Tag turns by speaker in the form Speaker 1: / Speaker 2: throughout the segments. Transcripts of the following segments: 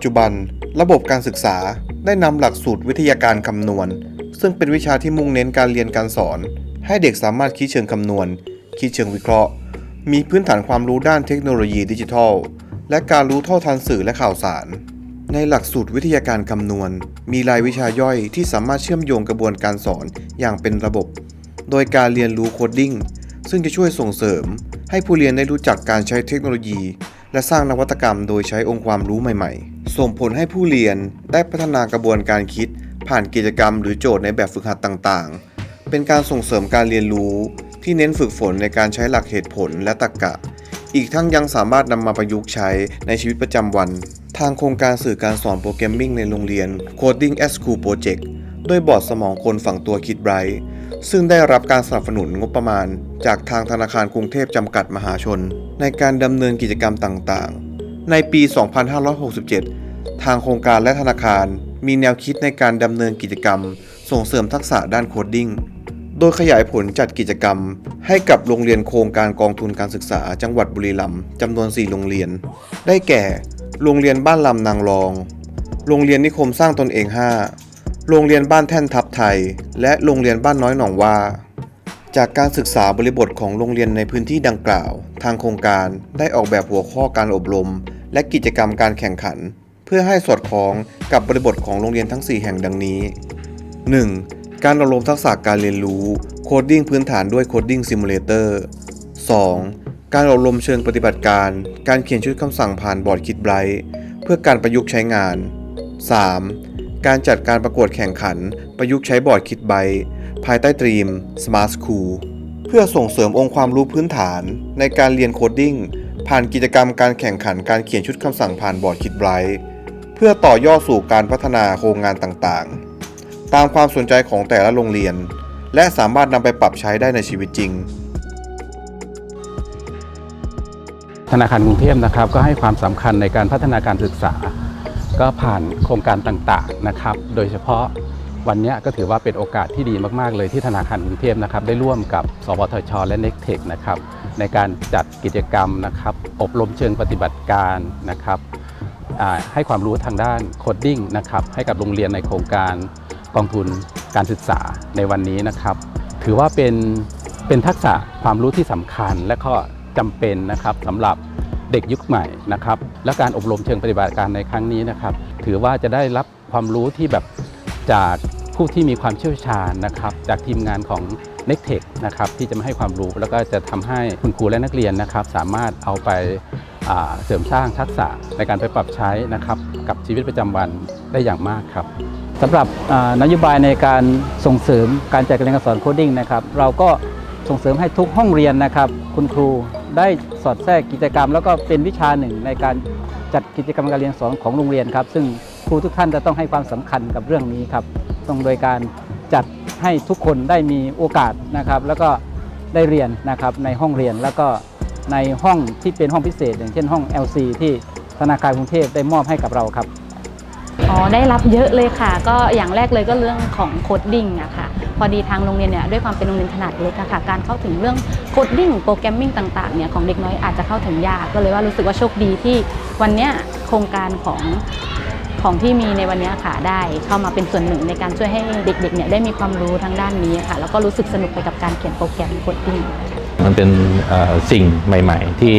Speaker 1: จจุบัน ระบบการศึกษาได้นำหลักสูตรวิทยาการคำนวณ ซึ่งเป็นวิชาที่มุ่งเน้นการเรียนการสอน ให้เด็กสามารถคิดเชิงคำนวณ คิดเชิงวิเคราะห์ มีพื้นฐานความรู้ด้านเทคโนโลยีดิจิทัล และการรู้เท่าทันสื่อและข่าวสาร ในหลักสูตรวิทยาการคำนวณ มีรายวิชาย่อยที่สามารถเชื่อมโยงกระบวนการสอนอย่างเป็นระบบ โดยการเรียนรู้โคดดิ้งซึ่งจะช่วยส่งเสริม ให้ผู้เรียนได้รู้จักการใช้เทคโนโลยี และสร้างนวัตกรรมโดยใช้องค์ความรู้ใหม่ ๆ ส่งผลให้ผู้เรียนได้พัฒนากระบวนการคิด ผ่านกิจกรรมหรือโจทย์ในแบบฝึกหัดต่างๆ เป็นการส่งเสริมการเรียนรู้ที่เน้นฝึกฝนในการใช้หลักเหตุผลและตรรกะอีกทั้งยังสามารถนำมาประยุกต์ใช้ในชีวิตประจำวัน ทางโครงการสื่อการสอนโปรแกรมมิ่งในโรงเรียน Coding at School Project ด้วยบอร์ดสมองคนฝั่งตัวคิดไบรท์ซึ่งได้รับการสนับสนุนงบประมาณ จากทางธนาคารกรุงเทพจำกัดมหาชน ในการดำเนินกิจกรรมต่างๆ ในปี 2567 ทางโครงการและธนาคาร มีแนวคิดในการดำเนินกิจกรรม ส่งเสริมทักษะด้านโคดดิ้ง โดยขยายผลจัดกิจกรรม ให้กับโรงเรียนโครงการกองทุนการศึกษาจังหวัดบุรีรัมย์จำนวน 4 โรงเรียน ได้แก่ โรงเรียนบ้านลำนางรอง โรงเรียนนิคมสร้างตนเอง 5 โรงเรียนบ้านแท่นทับไทย และโรงเรียนบ้านน้อยหนองว่าจากการศึกษาบริบทของโรงเรียนในพื้นที่ดังกล่าว ทางโครงการได้ออกแบบหัวข้อการอบรม และกิจกรรมการแข่งขัน เพื่อให้สอดคล้องกับบริบทของโรงเรียนทั้ง 4 แห่งดังนี้ 1. การอบรมทักษะการเรียนรู้โคดดิ้งพื้นฐานด้วยโคดดิ้งซิมูเลเตอร์ 2. การอบรมเชิงปฏิบัติการ การเขียนชุดคำสั่งผ่านบอร์ดคิดไบรท์เพื่อการประยุกต์ใช้งาน 3. การจัดการประกวดแข่งขัน ประยุกต์ใช้บอร์ดคิดไบรท์ภายใต้ตรีม Smart School เพื่อส่งเสริมองค์ความรู้พื้นฐานในการเรียนโคดดิ้ง ผ่านกิจกรรมการแข่งขันการเขียนชุดคำสั่งผ่านบอร์ดคิดไบรท์เพื่อต่อยอดสู่การพัฒนาโครงงานต่างๆ ตามความสนใจของแต่ละโรงเรียน และสามารถนำไปปรับใช้ได้ในชีวิตจริง
Speaker 2: ธนาคารกรุงเทพนะครับก็ให้ความสำคัญในการพัฒนาการศึกษา ก็ผ่านโครงการต่างๆนะครับ โดยเฉพาะวันนี้ก็ถือว่าเป็นโอกาสที่ดีมากๆเลยที่ธนาคารกรุงเทพนะครับได้ร่วมกับ สวทช และ n e c t e c h นะครับ ในการจัดกิจกรรมนะครับ อบรมเชิงปฏิบัติการนะครับให้ความรู้ทางด้านโคดดิ้งนะครับ ให้กับโรงเรียนในโครงการกองทุนการศึกษาในวันนี้นะครับ ถือว่าเป็นเป็นทักษะความรู้ที่สำคัญและก็จำเป็นนะครับสำหรับเด็กยุคใหม่นะครับ และการอบรมเชิงปฏิบัติการในครั้งนี้นะครับ ถือว่าจะได้รับความรู้ที่แบบจากผู้ที่มีความเชี่ยวชาญนะครับ จากทีมงานของ n e c t e c h นะครับที่จะมาให้ความรู้แล้วก็จะทำให้คุณครูและนักเรียนนะครับ สามารถเอาไปเสริมสร้างทักษะในการไปปรับใช้นะครับ กับชีวิตประจำวันได้อย่างมากครับ
Speaker 3: สำหรับนโยบายในการส่งเสริมการจัดการเรียนการสอนโคดดิ้งนะครับ เราก็ส่งเสริมให้ทุกห้องเรียนนะครับ คุณครูได้สอดแทรกกิจกรรม แล้วก็เป็นวิชาหนึ่งในการจัดกิจกรรมการเรียนสอนของโรงเรียนครับ ซึ่งครูทุกท่านจะต้องให้ความสำคัญกับเรื่องนี้ครับต้องโดยการ จัดให้ทุกคนได้มีโอกาสนะครับ แล้วก็ได้เรียนนะครับในห้องเรียนแล้วก็ในห้องที่เป็นห้องพิเศษ อย่างเช่นห้อง LC ที่ธนาคารกรุงเทพได้มอบให้กับเราครับ
Speaker 4: อ๋อได้รับเยอะเลยค่ะ ก็อย่างแรกเลยก็เรื่องของโคดดิ้งอะค่ะ พอดีทางโรงเรียนเนี่ยด้วยความเป็นโรงเรียนขนาดเล็กอะค่ะ การเข้าถึงเรื่องโคดดิ้งโปรแกรมมิ่งต่างๆเนี่ยของเด็กน้อยอาจจะเข้าถึงยากก็เลยว่ารู้สึกว่าโชคดีที่วันเนี้ยโครงการของ ของที่มีในวันนี้ค่ะได้เข้ามาเป็นส่วนหนึ่งในการช่วยให้เด็กๆเนี่ยได้มีความรู้ทางด้านนี้ค่ะ แล้วก็รู้สึกสนุกไปกับการเขียนโปรแกรมโคดดิ้ง
Speaker 5: มันเป็นสิ่งใหม่ ๆ ที่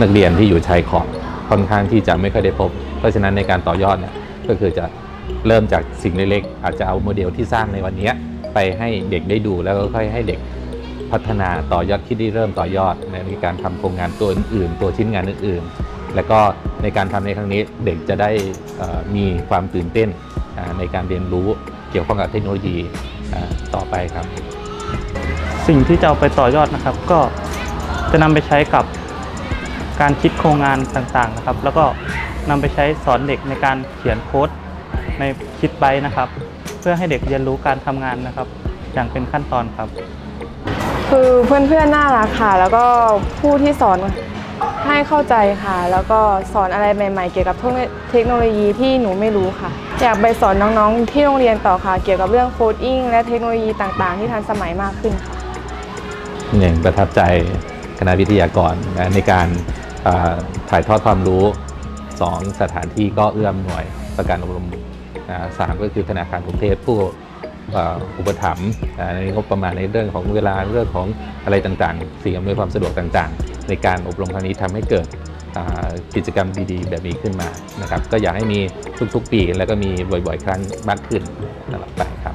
Speaker 5: นักเรียนที่อยู่ชายขอบค่อนข้างที่จะไม่ค่อยได้พบ เพราะฉะนั้นในการต่อยอดเนี่ยก็คือจะเริ่มจากสิ่งเล็กๆอาจจะเอาโมเดลที่สร้างในวันนี้ไปให้เด็กได้ดูแล้วก็ค่อยให้เด็กพัฒนาต่อยอดคิดที่เริ่มต่อยอดในการทำโครงงานตัวอื่นๆตัวชิ้นงานอื่นๆ แล้วก็ ในการทำในครั้งนี้เด็กจะได้เอ่อมีความตื่นเต้นอ่าในการเรียนรู้เกี่ยวข้องกับเทคโนโลยีอ่าต่อไปครับ
Speaker 6: สิ่งที่จะเอาไปต่อยอดนะครับ ก็จะนำไปใช้กับการคิดโครงงานต่างๆนะครับ แล้วก็นำไปใช้สอนเด็กในการเขียนโค้ดในคิดไบนะครับ เพื่อให้เด็กเรียนรู้การทำงานนะครับ อย่างเป็นขั้นตอนครับ
Speaker 7: คือเพื่อนๆน่ารักค่ะ แล้วก็ผู้ที่สอน ให้เข้าใจค่ะ แล้วก็สอนอะไรใหม่ๆ เกี่ยวกับเทคโนโลยีที่หนูไม่รู้ค่ะ อยากไปสอนน้องๆ ที่โรงเรียนต่อค่ะ เกี่ยวกับเรื่องโคดดิ้งและเทคโนโลยีต่างๆ ที่ทันสมัยมากขึ้นค่ะ
Speaker 5: อย่างประทับใจคณะวิทยากรนะในการถ่ายทอดความรู้ 2 สถานที่ก็เอื้อมหน่วยประกันอบรมสามก็คือธนาคารกรุงเทพผู้อุปถัมภ์อ่าในงบประมาณในเรื่องของเวลาเรื่องของอะไรต่างๆ สิ่งอำนวยความสะดวกต่างๆ ในการอบรมครั้งนี้ทำให้เกิดกิจกรรมดีๆ แบบนี้ขึ้นมานะครับ ก็อยากให้มีทุกๆปีแล้วก็มีบ่อยๆ ครั้งมากขึ้นตลอดไปครับ